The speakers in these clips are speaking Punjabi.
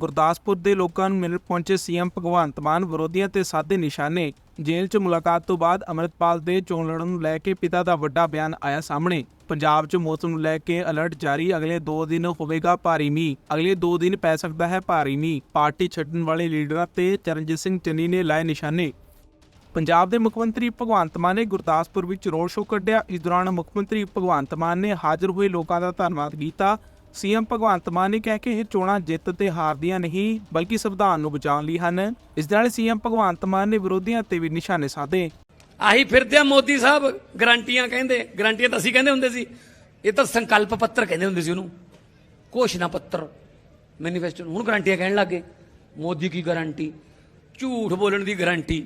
ਗੁਰਦਾਸਪੁਰ ਦੇ ਲੋਕਾਂ ਨੂੰ ਮਿਲਣ ਪਹੁੰਚੇ ਸੀਐਮ ਭਗਵੰਤ ਮਾਨ ਵਿਰੋਧੀਆਂ ਤੇ ਸਾਧੇ ਨਿਸ਼ਾਨੇ ਜੇਲ੍ਹ 'ਚ ਮੁਲਾਕਾਤ ਤੋਂ ਬਾਅਦ ਅਮਰਿਤਪਾਲ ਦੇ ਚੋਣ ਲੜਨ ਨੂੰ ਲੈ ਕੇ ਪਿਤਾ ਦਾ ਵੱਡਾ ਬਿਆਨ ਆਇਆ ਸਾਹਮਣੇ। ਪੰਜਾਬ 'ਚ ਮੌਸਮ ਨੂੰ ਲੈ ਕੇ ਅਲਰਟ ਜਾਰੀ, ਅਗਲੇ 2 ਦਿਨ ਹੋਵੇਗਾ ਭਾਰੀ ਮੀਂਹ। ਅਗਲੇ 2 ਦਿਨ ਪੈ ਸਕਦਾ ਹੈ ਭਾਰੀ ਮੀਂਹ। ਪਾਰਟੀ ਛੱਡਣ ਵਾਲੇ ਲੀਡਰਾਂ ਤੇ ਚਰਨਜੀਤ ਸਿੰਘ ਚੰਨੀ ਨੇ ਲਾਏ ਨਿਸ਼ਾਨੇ। ਪੰਜਾਬ ਦੇ ਮੁੱਖ ਮੰਤਰੀ ਭਗਵੰਤ ਮਾਨ ਨੇ ਗੁਰਦਾਸਪੁਰ ਵਿੱਚ ਰੋਡ ਸ਼ੋਅ ਕੱਢਿਆ। ਇਸ ਦੌਰਾਨ ਮੁੱਖ ਮੰਤਰੀ ਭਗਵੰਤ ਮਾਨ ਨੇ ਹਾਜ਼ਰ ਹੋਏ ਲੋਕਾਂ ਦਾ ਧੰਨਵਾਦ ਕੀਤਾ। ਸੀਐਮ ਭਗਵੰਤ ਮਾਨ ਨੇ ਕਿਹਾ ਕਿ ਇਹ ਚੋਣਾਂ ਜਿੱਤ ਤੇ ਹਾਰ ਦੀਆਂ ਨਹੀਂ, ਬਲਕਿ ਸੰਵਿਧਾਨ ਨੂੰ ਬਚਾਉਣ ਲਈ ਹਨ। ਇਸ ਦੇ ਨਾਲ ਸੀਐਮ ਭਗਵੰਤ ਮਾਨ ਨੇ ਵਿਰੋਧੀਆਂ ਤੇ ਵੀ ਨਿਸ਼ਾਨੇ ਸਾਧੇ। ਆਹੀ ਫਿਰਦੇ ਆ ਮੋਦੀ ਸਾਹਿਬ, ਗਰੰਟੀਆਂ ਕਹਿੰਦੇ, ਗਰੰਟੀਆਂ ਤਾਂ ਅਸੀਂ ਕਹਿੰਦੇ ਹੁੰਦੇ ਸੀ। ਇਹ ਤਾਂ ਸੰਕਲਪ ਪੱਤਰ ਕਹਿੰਦੇ ਹੁੰਦੇ ਸੀ ਉਹਨੂੰ। ਘੋਸ਼ਣਾ ਪੱਤਰ ਮੈਨੀਫੈਸਟੋ ਹੁਣ ਗਰੰਟੀਆਂ ਕਹਿਣ ਲੱਗੇ ਮੋਦੀ ਕੀ ਗਾਰੰਟੀ? ਝੂਠ ਬੋਲਣ ਦੀ ਗਾਰੰਟੀ।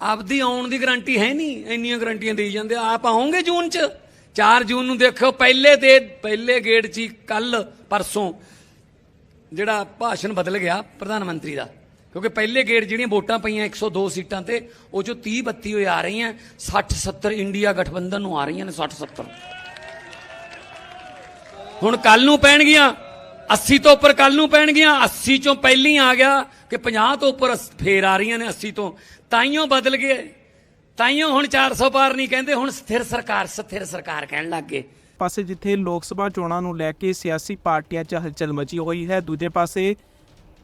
ਆਪਦੀ ਆਉਣ ਦੀ ਗਾਰੰਟੀ ਹੈ ਨਹੀਂ, ਇੰਨੀਆਂ ਗਾਰੰਟੀਆਂ ਦੇਈ ਜਾਂਦੇ। ਆਪ ਆਉਂਗੇ ਜੂਨ ਚ? 4 ਜੂਨ ਨੂੰ ਦੇਖਿਓ, ਪਹਿਲੇ ਦੇ, ਪਹਿਲੇ ਗੇੜ ਚ ਕੱਲ ਪਰਸੋਂ ਜਿਹੜਾ ਭਾਸ਼ਣ ਬਦਲ ਗਿਆ ਪ੍ਰਧਾਨ ਮੰਤਰੀ ਦਾ। ਕਿਉਂਕਿ ਪਹਿਲੇ ਗੇੜ ਜਿਹੜੀਆਂ ਵੋਟਾਂ ਪਈਆਂ 102 ਸੀਟਾਂ ਤੇ, ਉਹ ਚੋਂ 30 32 ਹੋਏ ਆ ਰਹੀਆਂ 60 70 ਇੰਡੀਆ ਗਠਬੰਧਨ ਨੂੰ ਆ ਰਹੀਆਂ ਨੇ 60 70 ਹੁਣ ਕੱਲ ਨੂੰ ਪੈਣਗੀਆਂ 80 ਤੋਂ ਉੱਪਰ ਕੱਲ ਨੂੰ ਪੈਣਗੀਆਂ 80 ਚੋਂ ਪਹਿਲੀ ਆ ਗਿਆ ਕਿ 50 ਤੋਂ ਉੱਪਰ ਅਸ- ਫੇਰ ਆ ਰਹੀਆਂ ਨੇ 80 ਤੋਂ। ਤਾਈਓ ਬਦਲ ਗਏ। ਤਾਈਓ ਹੁਣ 400 ਪਾਰ ਨਹੀਂ ਕਹਿੰਦੇ, ਹੁਣ ਸਥਿਰ ਸਰਕਾਰ ਸਥਿਰ ਸਰਕਾਰ ਕਹਿਣ ਲੱਗ ਗਏ। ਪਾਸੇ ਜਿੱਥੇ ਲੋਕ ਸਭਾ ਚੋਣਾਂ ਨੂੰ ਲੈ ਕੇ ਸਿਆਸੀ ਪਾਰਟੀਆਂ 'ਚ ਹਲਚਲ ਮਚੀ ਹੋਈ ਹੈ, ਦੂਜੇ ਪਾਸੇ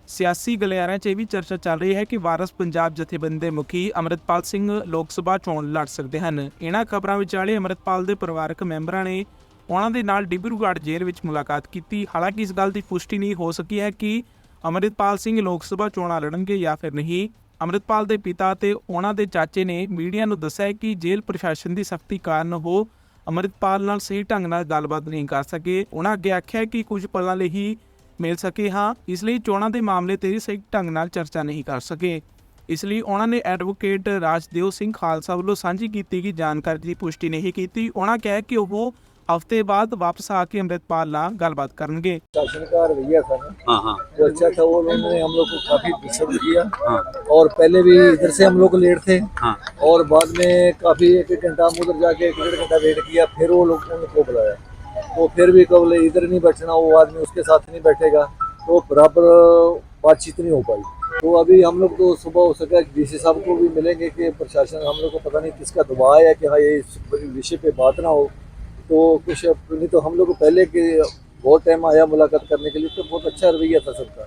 ਸਿਆਸੀ ਗਲਿਆਰਿਆਂ 'ਚ ਇਹ ਵੀ ਚਰਚਾ ਚੱਲ ਰਹੀ ਹੈ ਕਿ ਵਾਰਸ ਪੰਜਾਬ ਜਥੇਬੰਦੀ ਦੇ ਮੁਖੀ ਅਮਰਿਤਪਾਲ ਸਿੰਘ ਲੋਕ ਸਭਾ ਚੋਣ ਲੜ ਸਕਦੇ ਹਨ। ਇਹਨਾਂ ਖਬਰਾਂ ਵਿਚਾਲੇ ਅਮਰਿਤਪਾਲ ਦੇ ਪਰਿਵਾਰਕ ਮੈਂਬਰਾਂ ਨੇ ਉਹਨਾਂ ਦੇ ਨਾਲ ਡਿਬਰੂਗੜ੍ਹ ਜੇਲ੍ਹ ਵਿੱਚ ਮੁਲਾਕਾਤ ਕੀਤੀ। ਹਾਲਾਂਕਿ ਇਸ ਗੱਲ ਦੀ ਪੁਸ਼ਟੀ ਨਹੀਂ ਹੋ ਸਕੀ ਹੈ ਕਿ ਅਮਰਿਤਪਾਲ ਸਿੰਘ ਲੋਕ ਸਭਾ ਚੋਣਾਂ ਲੜਨਗੇ ਜਾਂ ਫਿਰ ਨਹੀਂ। ਅਮਰਿਤਪਾਲ ਦੇ ਪਿਤਾ ਤੇ ਉਹਨਾਂ ਦੇ ਚਾਚੇ ਨੇ ਮੀਡੀਆ ਨੂੰ ਦੱਸਿਆ ਕਿ ਜੇਲ੍ਹ ਪ੍ਰਸ਼ਾਸਨ ਦੀ ਸਖਤੀ ਕਾਰਨ ਉਹ ਅਮਰਿਤਪਾਲ ਨਾਲ ਸਹੀ ਢੰਗ ਨਾਲ ਗੱਲਬਾਤ ਨਹੀਂ ਕਰ ਸਕੇ। ਉਹਨਾਂ ਅੱਗੇ ਆਖਿਆ ਕਿ ਕੁਝ ਪਲਾਂ ਲਈ ਹੀ ਮਿਲ ਸਕੇ ਹਾਂ, ਇਸ ਲਈ ਚੋਣਾਂ ਦੇ ਮਾਮਲੇ ਤੇ ਸਹੀ ਢੰਗ ਨਾਲ ਚਰਚਾ ਨਹੀਂ ਕਰ ਸਕੇ। ਇਸ ਲਈ ਉਹਨਾਂ ਨੇ ਐਡਵੋਕੇਟ ਰਾਜਦੇਵ ਸਿੰਘ ਖਾਲਸਾ ਵੱਲੋਂ ਸਾਂਝੀ ਕੀਤੀ ਗਈ ਜਾਣਕਾਰੀ ਦੀ ਪੁਸ਼ਟੀ ਨਹੀਂ ਕੀਤੀ। ਉਹਨਾਂ ਕਿਹਾ ਕਿ ਉਹ ਹਫ਼ਤੇ ਬਾਅਦ ਵਾਪਸ ਆ ਕੇ ਅੰਮ੍ਰਿਤਪਾਲ ਨਾਲ ਗੱਲਬਾਤ ਕਰਨਗੇ शासन का रवैया था ना हाँ हाँ वो अच्छा था वो उन्होंने हम लोग को काफी डिस्टर्ब किया हाँ और पहले भी इधर से हम लोग लेट थे हाँ और बाद में काफी एक एक घंटा हम उधर जाके एक डेढ़ घंटा वेट किया फिर वो लोग उनको बुलाया तो फिर भी कब इधर नहीं बैठना वो आदमी उसके साथ नहीं बैठेगा तो बराबर बातचीत नहीं हो पाई तो अभी हम लोग तो सुबह हो सका डीसी साहब को भी मिलेंगे कि प्रशासन हम लोग को पता नहीं किसका दबाव है कि हाँ ये इस विषय पे बात ना हो तो कुछ नहीं तो हम लोग को पहले के बहुत टाइम आया मुलाकात करने के लिए तो बहुत अच्छा रवैया था सबका।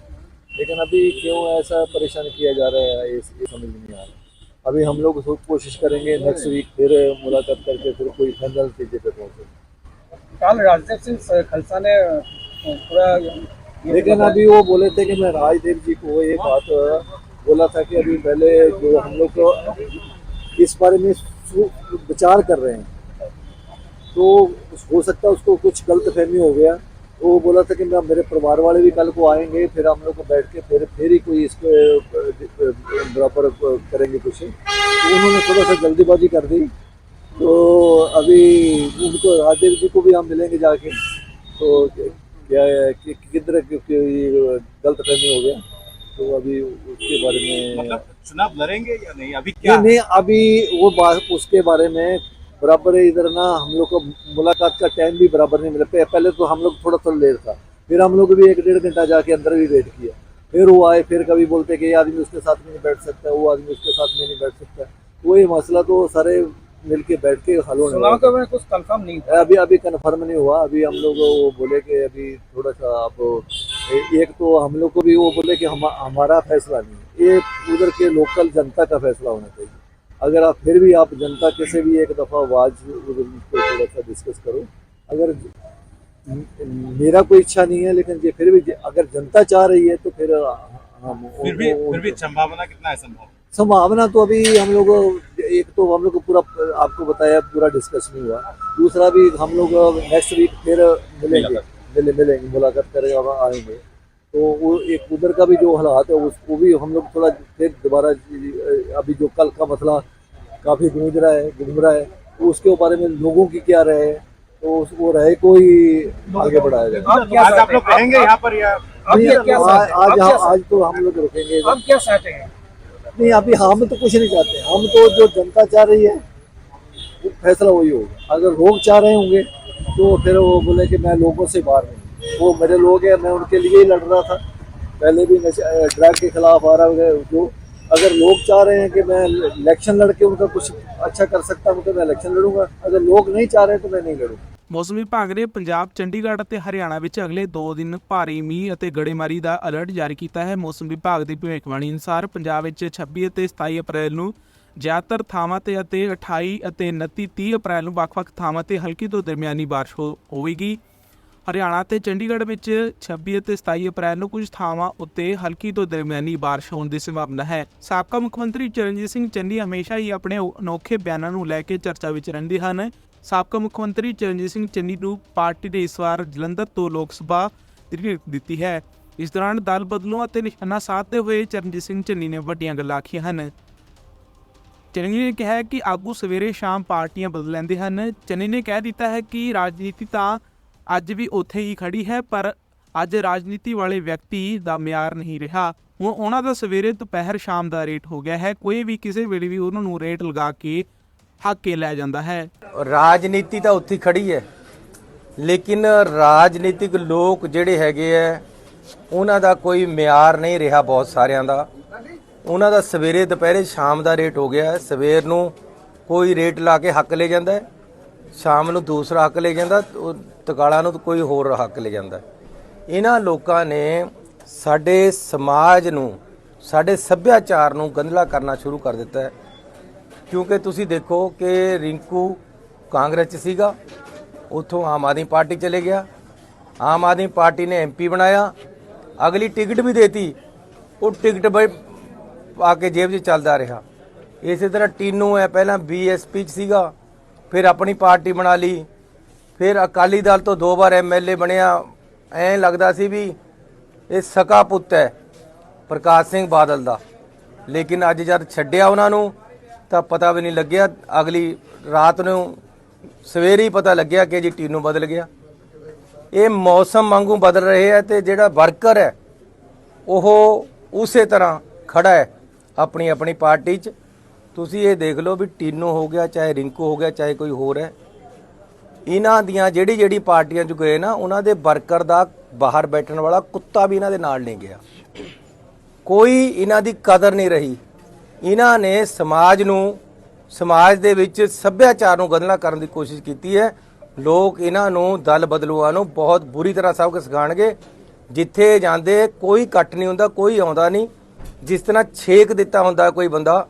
लेकिन अभी क्यों ऐसा परेशान किया जा रहा है ये ये समझ नहीं आ रहा। अभी हम लोग कोशिश करेंगे नेक्स्ट वीक फिर मुलाकात करके फिर कोई फाइनल चीज़ें पे पहुँचे। कल राजदेव सिंह खलसा ने पूरा लेकिन अभी वो बोले थे कि मैं राजदेव जी को ये बात बोला था कि अभी पहले जो हम लोग को इस बारे में विचार कर रहे हैं। तो हो सकता है उसको कुछ गलत फहमी हो गया। तो वो बोला था कि मैं मेरे परिवार वाले भी कल को आएँगे फिर हम लोग को बैठ के फिर फिर ही कोई इसको बराबर करेंगे कुछ। तो उन्होंने थोड़ा सा जल्दीबाजी कर दी। तो अभी उनको राजदेव जी को भी हम मिलेंगे जाके। तो क्या कि किधर गलत फहमी हो गया। तो अभी उसके बारे में मतलब चुनाव लड़ेंगे या नहीं? अभी नहीं क्या नहीं अभी वो बात उसके बारे में बराबर है इधर ना हम लोग को मुलाकात का टाइम भी बराबर नहीं मिला। पहले तो हम लोग थोड़ा थोड़ा लेट था। फिर हम लोग भी एक डेढ़ घंटा जाके अंदर भी वेट किया फिर वो आए फिर कभी बोलते कि ये आदमी उसके साथ में नहीं बैठ सकता वो आदमी उसके साथ में नहीं बैठ सकता। वही मसला तो सारे मिलके बैठ के हल होने वाला के में कुछ कंफर्म नहीं था अभी अभी कंफर्म नहीं हुआ। अभी हम लोग वो बोले कि अभी थोड़ा सा आप एक तो हम लोग को भी वो बोले कि हम हमारा फैसला नहीं है। ये उधर के लोकल जनता का फैसला होना चाहिए। अगर आप फिर भी आप जनता के से भी एक दफ़ा आवाज़ थोड़ा सा डिस्कस करो अगर मेरा कोई इच्छा नहीं है लेकिन ये फिर भी अगर जनता चाह रही है तो फिर हम फिर भी फिर भी संभावना कितना है संभव? संभावना तो अभी हम लोग एक तो हम लोग को पूरा आपको बताया पूरा डिस्कस नहीं हुआ। दूसरा भी हम लोग नेक्स्ट वीक फिर मिलेंगे। मिले मिलेंगे मुलाकात करेंगे आएँगे। तो वो एक उधर का भी जो हालात है उसको भी हम लोग थोड़ा फिर दोबारा अभी जो कल का मसला काफ़ी गूंज रहा है घूम रहा है। तो उसके बारे में लोगों की क्या राय है? तो वो राय को ही आगे बढ़ाया जाए। आप आज आप लोग रहेंगे यहाँ पर या नहीं, क्या आज आज तो हम लोग रुकेंगे। अब क्या चाहते हैं? नहीं अभी हम तो कुछ नहीं चाहते। हम तो जो जनता चाह रही है वो फैसला वही होगा। अगर लोग चाह रहे होंगे तो फिर वो बोले कि मैं लोगों से बाहर नहीं हूँ। वो मेरे लोग हैं मैं उनके लिए ही लड़ रहा था। पहले भी ड्रग के खिलाफ आ रहा हूँ जो अगर लोग चाह रहे हैं कि मैं इलेक्शन लड़के उनका कुछ अच्छा कर सकता हूँ तो मैं इलेक्शन लड़ूंगा अगर लोग नहीं चाह रहे तो मैं नहीं लड़ूंगा ਮੌਸਮ ਵਿਭਾਗ ਨੇ ਪੰਜਾਬ ਚੰਡੀਗੜ੍ਹ ਅਤੇ ਹਰਿਆਣਾ ਵਿੱਚ ਅਗਲੇ 2 ਦਿਨ ਭਾਰੀ ਮੀਂਹ ਅਤੇ ਗੜੇਮਾਰੀ ਦਾ ਅਲਰਟ ਜਾਰੀ ਕੀਤਾ ਹੈ ਮੌਸਮ ਵਿਭਾਗ ਦੀ ਭਵਿੱਖਬਾਣੀ ਅਨੁਸਾਰ ਪੰਜਾਬ ਵਿੱਚ 26 ਅਤੇ 27 ਅਪ੍ਰੈਲ ਨੂੰ ਜ਼ਿਆਦਾਤਰ ਥਾਵਾਂ ਤੇ ਅਤੇ 28 ਅਤੇ 29 30 ਅਪ੍ਰੈਲ ਨੂੰ ਵੱਖ-ਵੱਖ ਥਾਵਾਂ ਤੇ ਹਲਕੀ ਤੋਂ ਦਰਮਿਆਨੀ ਬਾਰਿਸ਼ ਹੋ- ਹੋਵੇਗੀ ਹਰਿਆਣਾ ਤੇ ਚੰਡੀਗੜ੍ਹ ਵਿੱਚ 26 ਅਤੇ 27 ਅਪ੍ਰੈਲ ਨੂੰ ਕੁਝ ਥਾਵਾਂ ਉੱਤੇ ਹਲਕੀ ਤੋਂ ਦਰਮਿਆਨੀ ਬਾਰਿਸ਼ ਹੋਣ ਦੀ ਸੰਭਾਵਨਾ ਹੈ। ਸਾਬਕਾ ਮੁੱਖ ਮੰਤਰੀ ਚਰਨਜੀਤ ਸਿੰਘ ਚੰਨੀ ਹਮੇਸ਼ਾ ਹੀ ਆਪਣੇ ਅਨੋਖੇ ਬਿਆਨਾਂ ਨੂੰ ਲੈ ਕੇ ਚਰਚਾ ਵਿੱਚ ਰਹਿੰਦੇ ਹਨ। ਸਾਬਕਾ ਮੁੱਖ ਮੰਤਰੀ ਚਰਨਜੀਤ ਸਿੰਘ ਚੰਨੀ ਨੂੰ ਪਾਰਟੀ ਨੇ ਇਸ ਵਾਰ ਜਲੰਧਰ ਤੋਂ ਲੋਕ ਸਭਾ ਦਿੱਤੀ ਹੈ। ਇਸ ਦੌਰਾਨ ਦਲ ਬਦਲੂ ਅਤੇ ਨਿਸ਼ਾਨਾ ਸਾਧਦੇ ਹੋਏ ਚਰਨਜੀਤ ਸਿੰਘ ਚੰਨੀ ਨੇ ਵੱਡੀਆਂ ਗੱਲਾਂ ਆਖੀਆਂ ਹਨ। ਚੰਨੀ ਨੇ ਕਿਹਾ ਕਿ ਆਗੂ ਸਵੇਰੇ ਸ਼ਾਮ ਪਾਰਟੀਆਂ ਬਦਲ ਲੈਂਦੇ ਹਨ। ਚੰਨੀ ਨੇ ਕਹਿ ਦਿੱਤਾ ਹੈ ਕਿ ਰਾਜਨੀਤੀ ਤਾਂ ਅੱਜ ਵੀ ਉੱਥੇ ਹੀ ਖੜੀ ਹੈ, ਪਰ ਅੱਜ ਰਾਜਨੀਤੀ ਵਾਲੇ ਵਿਅਕਤੀ ਦਾ ਮਿਆਰ ਨਹੀਂ ਰਿਹਾ। ਹੁਣ ਉਹਨਾਂ ਦਾ ਸਵੇਰੇ ਦੁਪਹਿਰ ਸ਼ਾਮ ਦਾ ਰੇਟ ਹੋ ਗਿਆ ਹੈ। ਕੋਈ ਵੀ ਕਿਸੇ ਵੇਲੇ ਵੀ ਉਹਨਾਂ ਨੂੰ ਰੇਟ ਲਗਾ ਕੇ ਹੱਕ ਕੇ ਲੈ ਜਾਂਦਾ ਹੈ। ਰਾਜਨੀਤੀ ਤਾਂ ਉੱਥੇ ਹੀ ਖੜੀ ਹੈ। ਲੇਕਿਨ ਰਾਜਨੀਤਿਕ ਲੋਕ ਜਿਹੜੇ ਹੈਗੇ ਆ ਉਹਨਾਂ ਦਾ ਕੋਈ ਮਿਆਰ ਨਹੀਂ ਰਿਹਾ ਬਹੁਤ ਸਾਰਿਆਂ ਦਾ। ਉਹਨਾਂ ਦਾ ਸਵੇਰੇ ਦੁਪਹਿਰੇ ਸ਼ਾਮ ਦਾ ਰੇਟ ਹੋ ਗਿਆ ਸਵੇਰ ਨੂੰ ਕੋਈ ਰੇਟ ਲਾ ਕੇ ਹੱਕ ਲੈ ਜਾਂਦਾ ਹੈ। ਸ਼ਾਮ ਨੂੰ ਦੂਸਰਾ ਹੱਕ ਲੈ ਜਾਂਦਾ, ਉਹ ਤਕਾਲਾ ਨੂੰ ਕੋਈ ਹੋਰ ਹੱਕ ਲੈ ਜਾਂਦਾ। ਇਹਨਾਂ ਲੋਕਾਂ ਨੇ ਸਾਡੇ ਸਮਾਜ ਨੂੰ, ਸਾਡੇ ਸੱਭਿਆਚਾਰ ਨੂੰ ਗੰਧਲਾ ਕਰਨਾ ਸ਼ੁਰੂ ਕਰ ਦਿੱਤਾ ਹੈ। ਕਿਉਂਕਿ ਤੁਸੀਂ ਦੇਖੋ ਕਿ ਰਿੰਕੂ ਕਾਂਗਰਸ 'ਚ ਸੀਗਾ, ਉੱਥੋਂ ਆਮ ਆਦਮੀ ਪਾਰਟੀ ਚਲੇ ਗਿਆ। ਆਮ ਆਦਮੀ ਪਾਰਟੀ ਨੇ ਐਮਪੀ ਬਣਾਇਆ, ਅਗਲੀ ਟਿਕਟ ਵੀ ਦੇਤੀ। ਉਹ ਟਿਕਟ ਬਈ ਪਾ ਕੇ ਜੇਬ 'ਚ ਚੱਲਦਾ ਰਿਹਾ। ਇਸੇ ਤਰ੍ਹਾਂ ਟੀਨੂ ਹੈ, ਪਹਿਲਾਂ ਬੀਐਸਪੀ 'ਚ ਸੀਗਾ। ਫਿਰ ਆਪਣੀ ਪਾਰਟੀ ਬਣਾ ਲਈ। ਫਿਰ ਅਕਾਲੀ ਦਲ ਤੋਂ ਦੋ ਵਾਰ ਐਮਐਲਏ ਬਣਿਆ। ਐਂ ਲੱਗਦਾ ਸੀ ਵੀ ਇਹ ਸਕਾ ਪੁੱਤ ਹੈ ਪ੍ਰਕਾਸ਼ ਸਿੰਘ ਬਾਦਲ ਦਾ। ਲੇਕਿਨ ਅੱਜ ਜਦ ਛੱਡਿਆ ਉਹਨਾਂ ਨੂੰ, ਤਾਂ ਪਤਾ ਵੀ ਨਹੀਂ ਲੱਗਿਆ। ਅਗਲੀ ਰਾਤ ਨੂੰ ਸਵੇਰੇ ਹੀ ਪਤਾ ਲੱਗਿਆ ਕਿ ਜੀ ਟੀਨੂ ਬਦਲ ਗਿਆ। ਇਹ ਮੌਸਮ ਵਾਂਗੂ ਬਦਲ ਰਹੇ ਹੈ ਤੇ ਜਿਹੜਾ ਵਰਕਰ ਹੈ, ਉਹ ਉਸੇ ਤਰ੍ਹਾਂ ਖੜਾ ਹੈ ਆਪਣੀ ਆਪਣੀ ਪਾਰਟੀ 'ਚ। ਤੁਸੀਂ ਇਹ ਦੇਖ ਲਓ ਵੀ ਟੀਨੋ ਹੋ ਗਿਆ, ਚਾਹੇ ਰਿੰਕੂ ਹੋ ਗਿਆ, ਚਾਹੇ ਕੋਈ ਹੋਰ ਹੈ। ਇਹਨਾਂ ਦੀਆਂ ਜਿਹੜੀ ਜਿਹੜੀ ਪਾਰਟੀਆਂ 'ਚ ਗਏ ਨਾ, ਉਹਨਾਂ ਦੇ ਵਰਕਰ ਦਾ ਬਾਹਰ ਬੈਠਣ ਵਾਲਾ ਕੁੱਤਾ ਵੀ ਇਹਨਾਂ ਦੇ ਨਾਲ ਨਹੀਂ ਗਿਆ। ਕੋਈ ਇਹਨਾਂ ਦੀ ਕਦਰ ਨਹੀਂ ਰਹੀ। ਇਹਨਾਂ ਨੇ ਸਮਾਜ ਨੂੰ, ਸਮਾਜ ਦੇ ਵਿੱਚ ਸੱਭਿਆਚਾਰ ਨੂੰ ਗੰਧਲਾ ਕਰਨ ਦੀ ਕੋਸ਼ਿਸ਼ ਕੀਤੀ ਹੈ। ਲੋਕ ਇਹਨਾਂ ਨੂੰ ਦਲ ਬਦਲੂਆਂ ਨੂੰ ਬਹੁਤ ਬੁਰੀ ਤਰ੍ਹਾਂ ਸਭ ਕੁਝ ਸਿਖਾਣਗੇ ਜਿੱਥੇ ਜਾਂਦੇ ਕੋਈ ਕੱਟ ਨਹੀਂ ਹੁੰਦਾ, ਕੋਈ ਆਉਂਦਾ ਨਹੀਂ। ਜਿਸ ਤਰ੍ਹਾਂ ਛੇਕ ਦਿੱਤਾ ਹੁੰਦਾ ਕੋਈ ਬੰਦਾ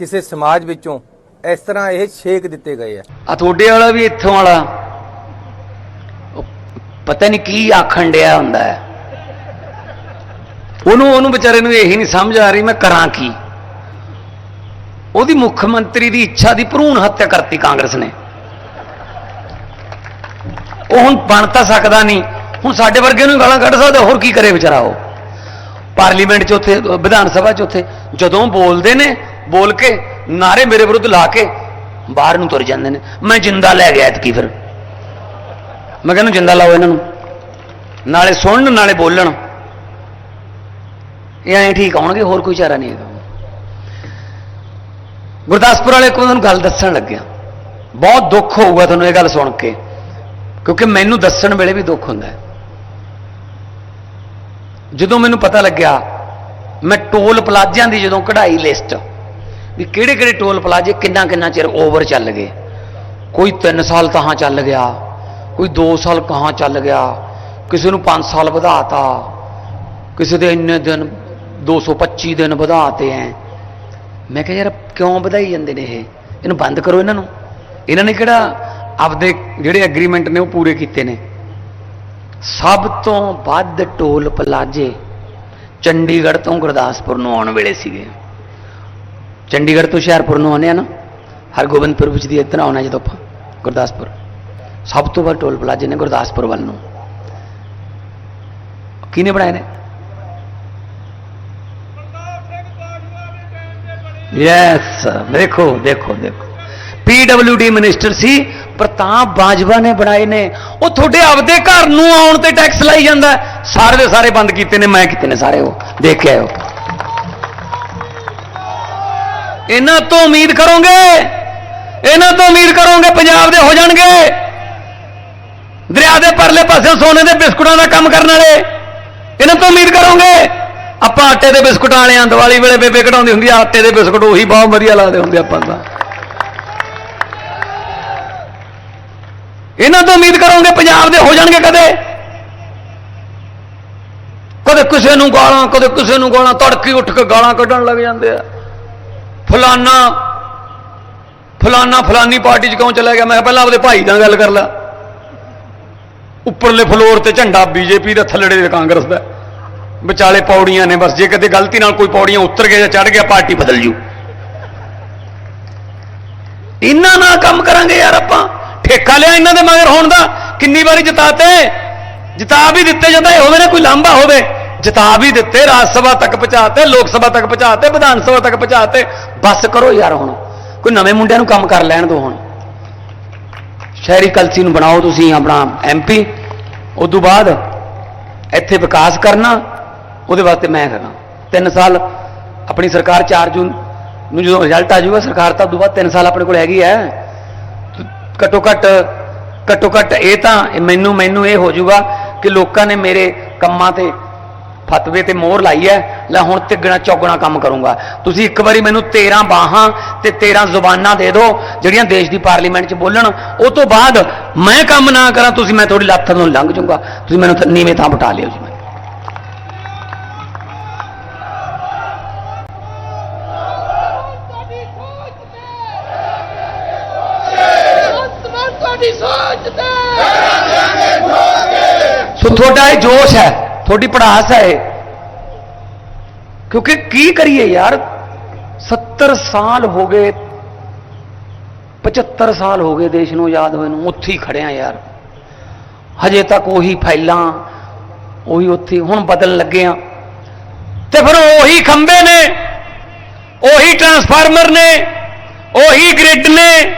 ਕਿਸੇ ਸਮਾਜ ਵਿੱਚੋਂ ਇਸ ਤਰ੍ਹਾਂ ਇਹ ਛੇਕ ਦਿੱਤੇ ਗਏ ਆ। ਆ ਤੁਹਾਡੇ ਵਾਲਾ ਵੀ ਇੱਥੋਂ ਵਾਲਾ। ਪਤਾ ਨਹੀਂ ਕੀ ਆਖਣ ਡਿਆ ਹੁੰਦਾ ਹੈ। ਉਹਨੂੰ ਉਹਨੂੰ ਵਿਚਾਰੇ ਨੂੰ ਇਹੀ ਨਹੀਂ ਸਮਝ ਆ ਰਹੀ, ਮੈਂ ਕਰਾਂ ਕੀ? ਉਹਦੀ ਮੁੱਖ ਮੰਤਰੀ ਦੀ ਇੱਛਾ ਦੀ ਭਰੂਣ ਹੱਤਿਆ ਕਰਤੀ ਕਾਂਗਰਸ ਨੇ। ਉਹ ਹੁਣ ਬਣ ਤਾਂ ਸਕਦਾ ਨਹੀਂ। ਹੁਣ ਸਾਡੇ ਵਰਗੇ ਨੂੰ ਗਾਲਾਂ ਕੱਢ ਸਕਦਾ, ਹੋਰ ਕੀ ਕਰੇ ਵਿਚਾਰਾ ਉਹ? ਪਾਰਲੀਮੈਂਟ 'ਚ ਉੱਥੇ, ਵਿਧਾਨ ਸਭਾ 'ਚ ਉੱਥੇ, ਜਦੋਂ ਬੋਲਦੇ ਨੇ ਬੋਲ ਕੇ, ਨਾਰੇ ਮੇਰੇ ਵਿਰੁੱਧ ਲਾ ਕੇ ਬਾਹਰ ਨੂੰ ਤੁਰ ਜਾਂਦੇ ਨੇ। ਮੈਂ ਜਿੰਦਾ ਲੈ ਗਿਆ ਇਤਕੀ ਫਿਰ। ਮੈਂ ਕਹਿੰਦਾ ਜਿੰਦਾ ਲਾਓ ਇਹਨਾਂ ਨੂੰ। ਨਾਲੇ ਸੁਣਨ, ਨਾਲੇ ਬੋਲਣ। ਇਹ ਐਂ ਠੀਕ ਆਉਣਗੇ, ਹੋਰ ਕੋਈ ਚਾਰਾ ਨਹੀਂ ਹੈਗਾ। ਗੁਰਦਾਸਪੁਰ ਵਾਲੇ ਕੋਲ ਤੁਹਾਨੂੰ ਗੱਲ ਦੱਸਣ ਲੱਗਿਆ ਬਹੁਤ ਦੁੱਖ ਹੋਊਗਾ ਤੁਹਾਨੂੰ ਇਹ ਗੱਲ ਸੁਣ ਕੇ, ਕਿਉਂਕਿ ਮੈਨੂੰ ਦੱਸਣ ਵੇਲੇ ਵੀ ਦੁੱਖ ਹੁੰਦਾ ਜਦੋਂ ਮੈਨੂੰ ਪਤਾ ਲੱਗਿਆ, ਮੈਂ ਟੋਲ ਪਲਾਜ਼ਿਆਂ ਦੀ ਜਦੋਂ ਕਢਾਈ ਲਿਸਟ ਵੀ ਕਿਹੜੇ ਕਿਹੜੇ ਟੋਲ ਪਲਾਜ਼ੇ ਕਿੰਨਾ ਕਿੰਨਾ ਚਿਰ ਓਵਰ ਚੱਲ ਗਏ। ਕੋਈ 3 ਸਾਲ ਕਹਾਂ ਚੱਲ ਗਿਆ, ਕੋਈ 2 ਸਾਲ ਕਹਾਂ ਚੱਲ ਗਿਆ, ਕਿਸੇ ਨੂੰ 5 ਸਾਲ ਵਧਾਤਾ, ਕਿਸੇ ਦੇ ਇੰਨੇ ਦਿਨ 225 ਦਿਨ ਵਧਾਤੇ ਐ। ਮੈਂ ਕਿਹਾ ਯਾਰ ਕਿਉਂ ਵਧਾਈ ਜਾਂਦੇ ਨੇ ਇਹ? ਇਹਨੂੰ ਬੰਦ ਕਰੋ ਇਹਨਾਂ ਨੂੰ। ਇਹਨਾਂ ਨੇ ਕਿਹੜਾ ਆਪਦੇ ਜਿਹੜੇ ਐਗਰੀਮੈਂਟ ਨੇ ਉਹ ਪੂਰੇ ਕੀਤੇ ਨੇ। ਸਭ ਤੋਂ ਵੱਧ ਟੋਲ ਪਲਾਜੇ ਚੰਡੀਗੜ੍ਹ ਤੋਂ ਗੁਰਦਾਸਪੁਰ ਨੂੰ ਆਉਣ ਵੇਲੇ ਸੀਗੇ। ਚੰਡੀਗੜ੍ਹ ਤੋਂ ਹੁਸ਼ਿਆਰਪੁਰ ਨੂੰ ਆਉਂਦੇ ਆ ਨਾ, ਹਰਗੋਬਿੰਦਪੁਰ ਵਿੱਚ ਦੀ ਇੱਧਰ ਆਉਣਾ ਜਦੋਂ ਆਪਾਂ, ਗੁਰਦਾਸਪੁਰ। ਸਭ ਤੋਂ ਵੱਧ ਟੋਲ ਪਲਾਜੇ ਨੇ ਗੁਰਦਾਸਪੁਰ ਵੱਲ ਨੂੰ। ਕਿਹਨੇ ਬਣਾਏ ਨੇ? ਯੈਸ ਦੇਖੋ ਦੇਖੋ ਦੇਖੋ। ਪੀਡਬਲਯੂਡੀ ਮਿਨਿਸਟਰ ਸੀ, ਪ੍ਰਤਾਪ ਬਾਜਵਾ ਨੇ ਬਣਾਏ ਨੇ। ਉਹ ਤੁਹਾਡੇ ਆਪਦੇ ਘਰ ਨੂੰ ਆਉਣ ਤੇ ਟੈਕਸ ਲਾਈ ਜਾਂਦਾ। ਸਾਰੇ ਦੇ ਸਾਰੇ ਬੰਦ ਕੀਤੇ ਨੇ, ਮੈਂ ਕੀਤੇ ਨੇ ਸਾਰੇ ਉਹ। ਦੇਖ ਕੇ ਇਹਨਾਂ ਤੋਂ ਉਮੀਦ ਕਰੋਗੇ? ਇਹਨਾਂ ਤੋਂ ਉਮੀਦ ਕਰੋਗੇ ਪੰਜਾਬ ਦੇ ਹੋ ਜਾਣਗੇ? ਦਰਿਆ ਦੇ ਪਰਲੇ ਪਾਸੇ ਸੋਨੇ ਦੇ ਬਿਸਕੁਟਾਂ ਦਾ ਕੰਮ ਕਰਨ ਵਾਲੇ, ਇਹਨਾਂ ਤੋਂ ਉਮੀਦ ਕਰੋਗੇ? ਆਪਾਂ ਆਟੇ ਦੇ ਬਿਸਕੁਟਾਂ ਵਾਲੇ ਆਂ ਦੀਵਾਲੀ ਵੇਲੇ ਬੇਬੇ ਕਢਾਉਂਦੀ ਹੁੰਦੀ ਆ, ਆਟੇ ਦੇ ਬਿਸਕੁਟ ਉਹੀ ਬਹੁਤ ਵਧੀਆ ਲੱਗਦੇ ਹੁੰਦੇ ਆਪਾਂ ਦਾ ਇਹਨਾਂ ਤੋਂ ਉਮੀਦ ਕਰੋਗੇ ਪੰਜਾਬ ਦੇ ਹੋ ਜਾਣਗੇ ਕਦੇ? ਕਦੇ ਕਿਸੇ ਨੂੰ ਗਾਲਾਂ, ਕਦੇ ਕਿਸੇ ਨੂੰ ਗਾਲਾਂ, ਤੜਕੀ ਉੱਠ ਕੇ ਗਾਲਾਂ ਕੱਢਣ ਲੱਗ ਜਾਂਦੇ ਆ। ਫਲਾਨਾ ਫਲਾਨਾ ਫਲਾਨੀ ਪਾਰਟੀ 'ਚ ਕਿਉਂ ਚਲਾ ਗਿਆ? ਮੈਂ ਕਿਹਾ ਪਹਿਲਾਂ ਆਪਦੇ ਭਾਈ ਨਾਲ ਗੱਲ ਕਰ ਲਾ। ਉੱਪਰਲੇ ਫਲੋਰ ਤੇ ਝੰਡਾ ਬੀਜੇਪੀ ਦਾ ਥੱਲੜੇ ਕਾਂਗਰਸ ਦਾ। ਵਿਚਾਲੇ ਪੌੜੀਆਂ ਨੇ ਬਸ, ਜੇ ਕਦੇ ਗਲਤੀ ਨਾਲ ਕੋਈ ਪੌੜੀਆਂ ਉੱਤਰ ਗਿਆ ਜਾਂ ਚੜ ਗਿਆ, ਪਾਰਟੀ ਬਦਲ ਜੂ। ਇਹਨਾਂ ਨਾਲ ਕੰਮ ਕਰਾਂਗੇ ਯਾਰ ਆਪਾਂ। ਠੇਕਾ ਲਿਆ ਇਹਨਾਂ ਦੇ ਮਗਰ ਹੋਣ ਦਾ। ਕਿੰਨੀ ਵਾਰੀ ਜਿਤਾਤੇ? ਜਿਤਾ ਵੀ ਦਿੱਤੇ ਜਾਂਦਾ, ਇਹ ਹੋਵੇ ਨਾ ਕੋਈ ਲਾਂਭਾ ਹੋਵੇ। ਜਿਤਾ ਵੀ ਦਿੱਤੇ, ਰਾਜ ਸਭਾ ਤੱਕ ਪਹੁੰਚਾਤੇ, ਲੋਕ ਸਭਾ ਤੱਕ ਪਹੁੰਚਾਤੇ, ਵਿਧਾਨ ਸਭਾ ਤੱਕ ਪਹੁੰਚਾਤੇ। ਬਸ ਕਰੋ ਯਾਰ ਹੁਣ। ਕੋਈ ਨਵੇਂ ਮੁੰਡਿਆਂ ਨੂੰ ਕੰਮ ਕਰ ਲੈਣ ਦਿਓ ਹੁਣ। ਸ਼ਹਿਰੀ ਕਲਸੀ ਨੂੰ ਬਣਾਓ ਤੁਸੀਂ ਆਪਣਾ ਐਮਪੀ ਉਸ ਤੋਂ ਬਾਅਦ ਇੱਥੇ ਵਿਕਾਸ ਕਰਨਾ, ਉਹਦੇ ਵਾਸਤੇ ਮੈਂ ਕਰਾਂ। 3 ਸਾਲ ਆਪਣੀ ਸਰਕਾਰ 4 ਜੂਨ ਨੂੰ ਜਦੋਂ ਰਿਜ਼ਲਟ ਆ ਜਾਊਗਾ, ਸਰਕਾਰ ਤਾਂ ਉਸ ਤੋਂ ਬਾਅਦ 3 ਸਾਲ ਆਪਣੇ ਕੋਲ ਹੈਗੀ ਹੈ। ਘੱਟੋ ਘੱਟ ਘੱਟੋ ਘੱਟ ਇਹ ਤਾਂ ਮੈਨੂੰ ਮੈਨੂੰ ਇਹ ਹੋ ਜਾਊਗਾ ਕਿ ਲੋਕਾਂ ਨੇ ਮੇਰੇ ਕੰਮਾਂ ਤੇ ਫਤਵੇ ਤੇ ਮੋਹਰ ਲਾਈ ਹੈ ਲੈ ਹੁਣ ਤਿੱਗਣਾ ਚੌਗਣਾ ਕੰਮ ਕਰੂੰਗਾ। ਤੁਸੀਂ ਇੱਕ ਵਾਰੀ ਮੈਨੂੰ 13 ਬਾਹਾਂ ਤੇ 13 ਜ਼ੁਬਾਨਾਂ ਦੇ ਦਿਓ ਜਿਹੜੀਆਂ ਦੇਸ਼ ਦੀ ਪਾਰਲੀਮੈਂਟ 'ਚ ਬੋਲਣ। ਉਹ ਤੋਂ ਬਾਅਦ ਮੈਂ ਕੰਮ ਨਾ ਕਰਾਂ ਤੁਸੀਂ ਮੈਂ ਤੁਹਾਡੀ ਲੱਤ ਨੂੰ ਲੰਘ ਜਾਊਂਗਾ। ਤੁਸੀਂ ਮੈਨੂੰ ਨੀਵੇਂ ਥਾਂ ਬਿਠਾ ਲਿਓ ਜੀ ਸੋ ਤੁਹਾਡਾ ਇਹ ਜੋਸ਼ ਹੈ। ਤੁਹਾਡੀ ਪੜਾਸ ਹੈ ਇਹ। ਕਿਉਂਕਿ ਕੀ ਕਰੀਏ ਯਾਰ? 70 ਸਾਲ ਹੋ ਗਏ 75 ਸਾਲ ਹੋ ਗਏ ਦੇਸ਼ ਨੂੰ ਆਜ਼ਾਦ ਹੋਏ ਨੂੰ, ਉੱਥੇ ਹੀ ਖੜਿਆ ਯਾਰ। ਹਜੇ ਤੱਕ ਉਹੀ ਫਾਈਲਾਂ, ਉਹੀ ਉੱਥੇ ਹੁਣ ਬਦਲਣ ਲੱਗੇ ਆ ਤੇ ਫਿਰ ਉਹੀ ਖੰਭੇ ਨੇ, ਉਹੀ ਟਰਾਂਸਫਾਰਮਰ ਨੇ, ਉਹੀ ਗ੍ਰਿਡ ਨੇ,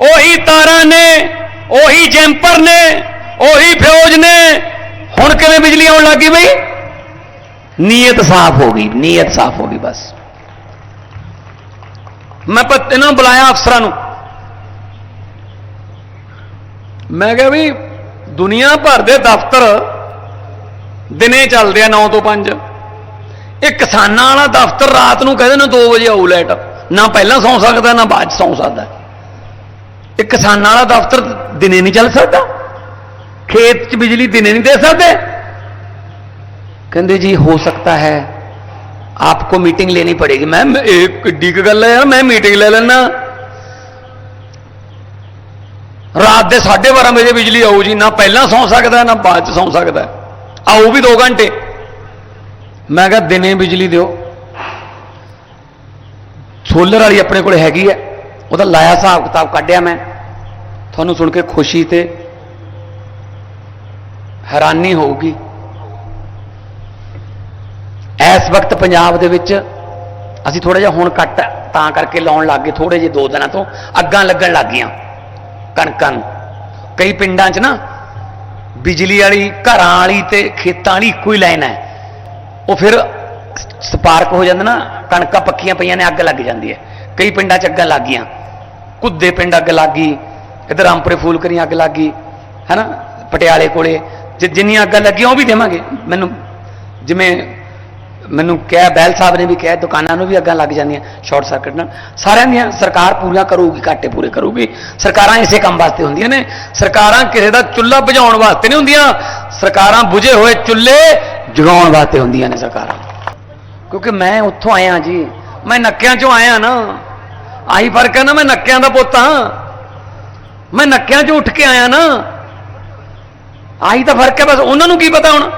ਉਹੀ ਤਾਰਾਂ ਨੇ, ਉਹੀ ਜੈਂਪਰ ਨੇ, ਉਹੀ ਫਿਊਜ਼ ਨੇ ਹੁਣ ਕਿਵੇਂ ਬਿਜਲੀ ਆਉਣ ਲੱਗੀ ਬਈ? ਨੀਅਤ ਸਾਫ਼ ਹੋ ਗਈ, ਨੀਅਤ ਸਾਫ਼ ਹੋ ਗਈ ਬਸ। ਮੈਂ ਪ ਇਹਨਾਂ ਨੂੰ ਬੁਲਾਇਆ ਅਫਸਰਾਂ ਨੂੰ। ਮੈਂ ਕਿਹਾ ਵੀ ਦੁਨੀਆ ਭਰ ਦੇ ਦਫ਼ਤਰ ਦਿਨੇ ਚੱਲਦੇ ਆ 9 ਤੋਂ 5 ਇਹ ਕਿਸਾਨਾਂ ਵਾਲਾ ਦਫ਼ਤਰ ਰਾਤ ਨੂੰ ਕਹਿੰਦੇ ਨੇ 2 ਵਜੇ ਆਊ ਲਾਈਟ। ਨਾ ਪਹਿਲਾਂ ਸੌਂ ਸਕਦਾ, ਨਾ ਬਾਅਦ 'ਚ ਸੌਂ ਸਕਦਾ। ਇਹ ਕਿਸਾਨਾਂ ਵਾਲਾ ਦਫ਼ਤਰ ਦਿਨੇ ਨਹੀਂ ਚੱਲ ਸਕਦਾ? ਖੇਤ 'ਚ ਬਿਜਲੀ ਦਿਨੇ ਨਹੀਂ ਦੇ ਸਕਦੇ? ਕਹਿੰਦੇ ਜੀ, ਹੋ ਸਕਦਾ ਹੈ। आपको ਮੀਟਿੰਗ ਲੈਣੀ ਪੜੇਗੀ। मैम एक ਕਿੱਡੀ की गल है यार मैं मीटिंग ले लेना ਰਾਤ ਦੇ 12:30 ਵਜੇ ਬਿਜਲੀ ਆਊ ਜੀ। ਨਾ ਪਹਿਲਾਂ ਸੌਂ ਸਕਦਾ, ਨਾ ਬਾਅਦ ਚ ਸੌਂ ਸਕਦਾ। ਆਊ ਵੀ 2 ਘੰਟੇ। ਮੈਂ ਕਿਹਾ, ਦਿਨੇ ਬਿਜਲੀ ਦਿਓ। ਸੋਲਰ ਵਾਲੀ ਆਪਣੇ ਕੋਲ ਹੈਗੀ ਹੈ। ਉਹਦਾ ਲਾਇਆ ਹਿਸਾਬ ਕਿਤਾਬ ਕੱਢਿਆ ਮੈਂ। ਤੁਹਾਨੂੰ ਸੁਣ ਕੇ ਖੁਸ਼ੀ ਤੇ ਹੈਰਾਨੀ ਹੋਊਗੀ। ਇਸ ਵਕਤ ਪੰਜਾਬ ਦੇ ਵਿੱਚ ਅਸੀਂ ਥੋੜਾ ਜਿਹਾ ਹੁਣ ਕੱਟ ਤਾਂ ਕਰਕੇ ਲਾਉਣ ਲੱਗ ਗਏ ਥੋੜੇ ਜਿਹੇ ਦੋ ਦਿਨਾਂ ਤੋਂ ਅੱਗਾਂ ਲੱਗਣ ਲੱਗ ਗਈਆਂ ਕਣਕਾਂ ਨੂੰ। ਕਈ ਪਿੰਡਾਂ 'ਚ ਨਾ ਬਿਜਲੀ ਵਾਲੀ, ਘਰਾਂ ਵਾਲੀ ਤੇ ਖੇਤਾਂ ਵਾਲੀ ਇੱਕੋ ਹੀ ਲਾਈਨ ਹੈ। ਉਹ ਫਿਰ ਸਪਾਰਕ ਹੋ ਜਾਂਦਾ ਨਾ, ਕਣਕਾਂ ਪੱਕੀਆਂ ਪਈਆਂ ਨੇ, ਅੱਗ ਲੱਗ ਜਾਂਦੀ ਹੈ। ਕਈ ਪਿੰਡਾਂ 'ਚ ਅੱਗਾਂ ਲੱਗ ਗਈਆਂ। ਕੁੱਦੇ ਪਿੰਡ ਅੱਗ ਲੱਗ ਗਈ, ਇਧਰ ਰਾਮਪੁਰੇ ਫੂਲਕਰੀ ਅੱਗ ਲੱਗ ਗਈ ਹੈਨਾ ਪਟਿਆਲੇ ਕੋਲੇ ਜੇ, ਜਿੰਨੀਆਂ ਅੱਗਾਂ ਲੱਗੀਆਂ ਉਹ ਵੀ ਦੇਵਾਂਗੇ। ਮੈਨੂੰ, ਜਿਵੇਂ ਮੈਨੂੰ ਕਿਹਾ, ਬੈਲ ਸਾਹਿਬ ਨੇ ਵੀ ਕਿਹਾ, ਦੁਕਾਨਾਂ ਨੂੰ ਵੀ ਅੱਗਾਂ ਲੱਗ ਜਾਂਦੀਆਂ, ਸ਼ਾਰਟ ਸਰਕਟ ਨਾਲ। ਸਾਰਿਆਂ ਦੀਆਂ ਸਰਕਾਰ ਪੂਰੀਆਂ ਕਰੂਗੀ, ਘਾਟੇ ਪੂਰੇ ਕਰੂਗੀ। ਸਰਕਾਰਾਂ ਇਸੇ ਕੰਮ ਵਾਸਤੇ ਹੁੰਦੀਆਂ ਨੇ। ਸਰਕਾਰਾਂ ਕਿਸੇ ਦਾ ਚੁੱਲ੍ਹਾ ਬੁਝਾਉਣ ਵਾਸਤੇ ਨਹੀਂ ਹੁੰਦੀਆਂ। ਸਰਕਾਰਾਂ ਬੁਝੇ ਹੋਏ ਚੁੱਲ੍ਹੇ ਜਗਾਉਣ ਵਾਸਤੇ ਹੁੰਦੀਆਂ ਨੇ ਸਰਕਾਰਾਂ। ਕਿਉਂਕਿ ਮੈਂ ਉੱਥੋਂ ਆਇਆ ਜੀ। ਮੈਂ ਨੱਕਿਆਂ ਚੋਂ ਆਇਆ ਨਾ। ਆਹੀ ਫ਼ਰਕ ਹੈ ਨਾ, ਮੈਂ ਨੱਕਿਆਂ ਦਾ ਪੁੱਤ ਹਾਂ। ਮੈਂ ਨੱਕਿਆਂ ਚੋਂ ਉੱਠ ਕੇ ਆਇਆ ਨਾ। ਆਹੀ ਤਾਂ ਫ਼ਰਕ ਹੈ, ਬਸ ਉਹਨਾਂ ਨੂੰ ਕੀ ਪਤਾ ਹੁਣ?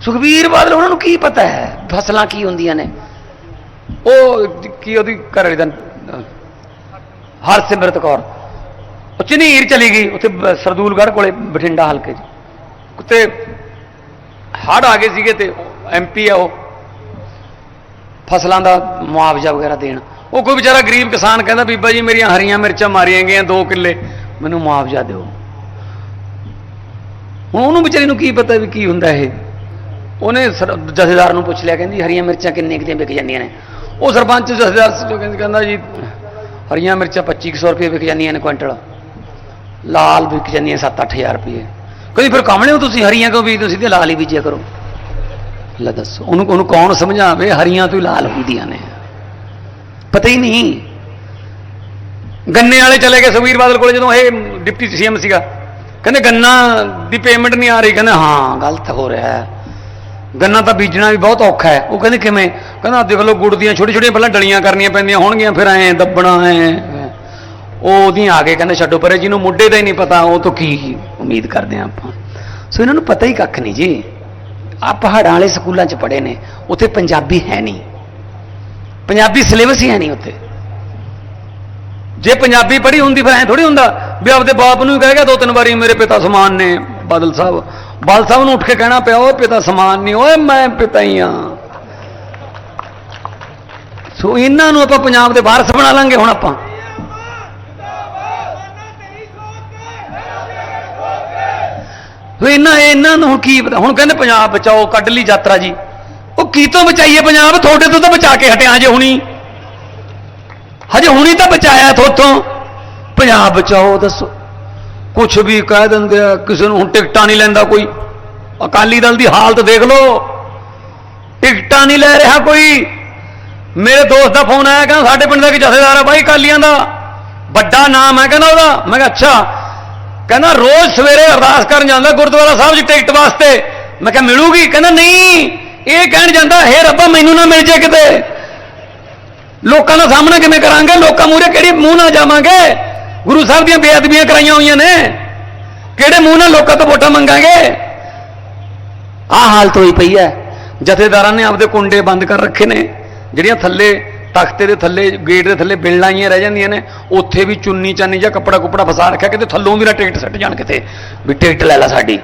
ਸੁਖਬੀਰ ਬਾਦਲ, ਉਹਨਾਂ ਨੂੰ ਕੀ ਪਤਾ ਹੈ? ਫਸਲਾਂ ਕੀ ਹੁੰਦੀਆਂ ਨੇ? ਉਹ ਕੀ ਉਹਦੀ ਘਰ ਵਾਲੀ ਦਾ ਹਰਸਿਮਰਤ ਕੌਰ। ਉਹ ਝਨੀਰ ਚਲੀ ਗਈ, ਉੱਥੇ ਸਰਦੂਲਗੜ੍ਹ ਕੋਲੇ, ਬਠਿੰਡਾ ਹਲਕੇ 'ਚ। ਉੱਤੇ ਹੜ ਆ ਗਏ ਸੀਗੇ ਤੇ ਐਮਪੀ ਆ ਉਹ। ਫਸਲਾਂ ਦਾ ਮੁਆਵਜ਼ਾ ਵਗੈਰਾ ਦੇਣ। ਉਹ ਕੋਈ ਵਿਚਾਰਾ ਗਰੀਬ ਕਿਸਾਨ ਕਹਿੰਦਾ, ਬੀਬਾ ਜੀ, ਮੇਰੀਆਂ ਹਰੀਆਂ ਮਿਰਚਾਂ ਮਾਰੀਆਂ ਗਈਆਂ 2 ਕਿੱਲੇ। ਮੈਨੂੰ ਮੁਆਵਜ਼ਾ ਦਿਓ। ਹੁਣ ਉਹਨੂੰ ਵਿਚਾਰੀ ਨੂੰ ਕੀ ਪਤਾ ਵੀ ਕੀ ਹੁੰਦਾ ਇਹ? ਉਹਨੇ ਸਰ- ਜਥੇਦਾਰ ਨੂੰ ਪੁੱਛ ਲਿਆ, ਕਹਿੰਦੀ ਹਰੀਆਂ ਮਿਰਚਾਂ ਕਿੰਨੇ ਕਿਤੇ ਵਿਕ ਜਾਂਦੀਆਂ ਨੇ? ਉਹ ਸਰਪੰਚ ਜਥੇਦਾਰ ਕਹਿੰਦਾ ਜੀ, ਹਰੀਆਂ ਮਿਰਚਾਂ 2500 ਰੁਪਏ ਵਿਕ ਜਾਂਦੀਆਂ ਨੇ ਕੁਇੰਟਲ। ਲਾਲ ਵਿਕ ਜਾਂਦੀਆਂ 7-8000 ਰੁਪਏ। ਕਹਿੰਦੀ, ਫਿਰ ਕਾਮਣੇ ਹੋ ਤੁਸੀਂ ਹਰੀਆਂ ਕਿਉਂ ਬੀਜਦੇ? ਤੁਸੀਂ ਸਿੱਧੇ ਲਾਲ ਹੀ ਬੀਜਿਆ ਕਰੋ। ਲੈ ਦੱਸੋ, ਉਹਨੂੰ ਉਹਨੂੰ ਕੌਣ ਸਮਝਾਵੇ? ਹਰੀਆਂ ਤੋਂ ਹੀ ਲਾਲ ਹੁੰਦੀਆਂ ਨੇ। ਪਤਾ ਹੀ ਨਹੀਂ। ਗੰਨੇ ਵਾਲੇ ਚਲੇ ਗਏ ਸੁਖਬੀਰ ਬਾਦਲ ਕੋਲ ਜਦੋਂ ਇਹ ਡਿਪਟੀ ਸੀਐਮ ਸੀਗਾ। ਕਹਿੰਦੇ ਗੰਨਾ ਦੀ ਪੇਮੈਂਟ ਨਹੀਂ ਆ ਰਹੀ। ਕਹਿੰਦੇ ਹਾਂ, ਗਲਤ ਹੋ ਰਿਹਾ ਹੈ। ਗੰਨਾ ਤਾਂ ਬੀਜਣਾ ਵੀ ਬਹੁਤ ਔਖਾ ਹੈ। ਉਹ ਕਹਿੰਦੇ ਕਿਵੇਂ? ਕਹਿੰਦਾ ਦੇਖ ਲਓ, ਗੁੜ ਦੀਆਂ ਛੋਟੀ ਛੋਟੀਆਂ ਪਹਿਲਾਂ ਡਲੀਆਂ ਕਰਨੀਆਂ ਪੈਂਦੀਆਂ ਹੋਣਗੀਆਂ, ਫਿਰ ਐ ਦੱਬਣਾ, ਐ ਉਹ ਉਹਦੀਆਂ ਆ ਕੇ ਕਹਿੰਦੇ ਛੱਡੋ। ਪਰੇ ਜਿਹਨੂੰ ਮੁੱਢੇ ਦਾ ਹੀ ਨਹੀਂ ਪਤਾ, ਉਹ ਤੋਂ ਕੀ ਉਮੀਦ ਕਰਦੇ ਆ ਆਪਾਂ। ਸੋ ਇਹਨਾਂ ਨੂੰ ਪਤਾ ਹੀ ਕੱਖ ਨਹੀਂ ਜੀ। ਆ ਪਹਾੜਾਂ ਵਾਲੇ ਸਕੂਲਾਂ 'ਚ ਪੜ੍ਹੇ ਨੇ। ਉੱਥੇ ਪੰਜਾਬੀ ਹੈ ਨਹੀਂ। ਪੰਜਾਬੀ ਸਿਲੇਬਸ ਹੀ ਹੈ ਨਹੀਂ ਉੱਥੇ। ਜੇ ਪੰਜਾਬੀ ਪੜ੍ਹੀ ਹੁੰਦੀ ਫਿਰ ਐ ਥੋੜੀ ਹੁੰਦਾ ਵੀ ਆਪਦੇ ਬਾਪ ਨੂੰ ਕਹਿ ਗਿਆ ਦੋ ਤਿੰਨ ਵਾਰੀ ਮੇਰੇ ਪਿਤਾ ਸਮਾਨ ਨੇ ਬਾਦਲ ਸਾਹਿਬ। ਬਾਦਲ ਸਾਹਿਬ ਨੂੰ ਉੱਠ ਕੇ ਕਹਿਣਾ ਪਿਆ ਓਏ ਪਿਤਾ ਸਮਾਨ ਨਹੀਂ, ਓਏ ਮੈਂ ਪਿਤਾ ਹੀ ਆ ਸੋ ਇਹਨਾਂ ਨੂੰ ਆਪਾਂ ਪੰਜਾਬ ਦੇ ਵਾਰਸ ਬਣਾ ਲਾਂਗੇ ਹੁਣ ਆਪਾਂ। ਸੋ ਇਹਨਾਂ ਇਹਨਾਂ ਨੂੰ ਹੁਣ ਕੀ ਪਤਾ, ਹੁਣ ਕਹਿੰਦੇ ਪੰਜਾਬ ਬਚਾਓ, ਕੱਢ ਲਈ ਯਾਤਰਾ ਜੀ। ਉਹ ਕੀ ਤੋਂ ਬਚਾਈਏ ਪੰਜਾਬ? ਤੁਹਾਡੇ ਤੋਂ ਤਾਂ ਬਚਾ ਕੇ ਹਟਿਆ ਜੇ ਹੁਣੀ। ਹਜੇ ਹੁਣੀ ਤਾਂ ਬਚਾਇਆ ਥੋਥੋਂ। ਪੰਜਾਬ ਬਚਾਓ, ਦੱਸੋ। ਕੁਛ ਵੀ ਕਹਿ ਦਿੰਦੇ ਆ, ਕਿਸੇ ਨੂੰ ਹੁਣ ਟਿਕਟਾਂ ਨਹੀਂ ਲੈਂਦਾ ਕੋਈ। ਅਕਾਲੀ ਦਲ ਦੀ ਹਾਲਤ ਦੇਖ ਲਓ। ਟਿਕਟਾਂ ਨਹੀਂ ਲੈ ਰਿਹਾ ਕੋਈ। ਮੇਰੇ ਦੋਸਤ ਦਾ ਫੋਨ ਆਇਆ, ਕਹਿੰਦਾ ਸਾਡੇ ਪਿੰਡ ਦਾ ਇੱਕ ਜਥੇਦਾਰ ਆ ਬਾਈ ਅਕਾਲੀਆਂ ਦਾ। ਵੱਡਾ ਨਾਮ ਹੈ ਕਹਿੰਦਾ ਉਹਦਾ। ਮੈਂ ਕਿਹਾ, ਅੱਛਾ। ਕਹਿੰਦਾ, ਰੋਜ਼ ਸਵੇਰੇ ਅਰਦਾਸ ਕਰਨ ਜਾਂਦਾ ਗੁਰਦੁਆਰਾ ਸਾਹਿਬ ਦੀ ਟਿਕਟ ਵਾਸਤੇ। ਮੈਂ ਕਿਹਾ, ਮਿਲੂਗੀ? ਕਹਿੰਦਾ, ਨਹੀਂ। ਇਹ ਕਹਿਣ ਜਾਂਦਾ, ਹੇ ਰੱਬਾ, ਮੈਨੂੰ ਨਾ ਮਿਲ ਜੇ ਕਿਤੇ। ਲੋਕਾਂ ਦਾ ਸਾਹਮਣਾ ਕਿਵੇਂ ਕਰਾਂਗੇ? ਲੋਕਾਂ ਮੂਹਰੇ ਕਿਹੜੀ ਮੂੰਹ ਨਾਲ ਜਾਵਾਂਗੇ? ਗੁਰੂ ਸਾਹਿਬ ਦੀਆਂ ਬੇਅਦਬੀਆਂ ਕਰਾਈਆਂ ਹੋਈਆਂ ਨੇ। ਕਿਹੜੇ ਮੂੰਹ ਨਾਲ ਲੋਕਾਂ ਤੋਂ ਵੋਟਾਂ ਮੰਗਾਂਗੇ? ਆਹ ਹਾਲਤ ਹੋਈ ਪਈ ਹੈ। ਜਥੇਦਾਰਾਂ ਨੇ ਆਪਦੇ ਕੁੰਡੇ ਬੰਦ ਕਰ ਰੱਖੇ ਨੇ। ਜਿਹੜੀਆਂ ਥੱਲੇ ਤਖਤੇ ਦੇ ਥੱਲੇ, ਗੇਟ ਦੇ ਥੱਲੇ ਬਿਲਡਾਂ ਆਈਆਂ ਰਹਿ ਜਾਂਦੀਆਂ ਨੇ, ਉੱਥੇ ਵੀ ਚੁੰਨੀ ਚਾਨੀ ਜਾਂ ਕੱਪੜਾ ਕੁਪੜਾ ਫਸਾ ਰੱਖਿਆ, ਕਿਤੇ ਥੱਲੋਂ ਵੀ ਨਾ ਟਿਕਟ ਸੱਟ ਜਾਣ ਕਿਤੇ। ਵੀ ਟਿਕਟ ਲੈ ਲੈ ਸਾਡੀ।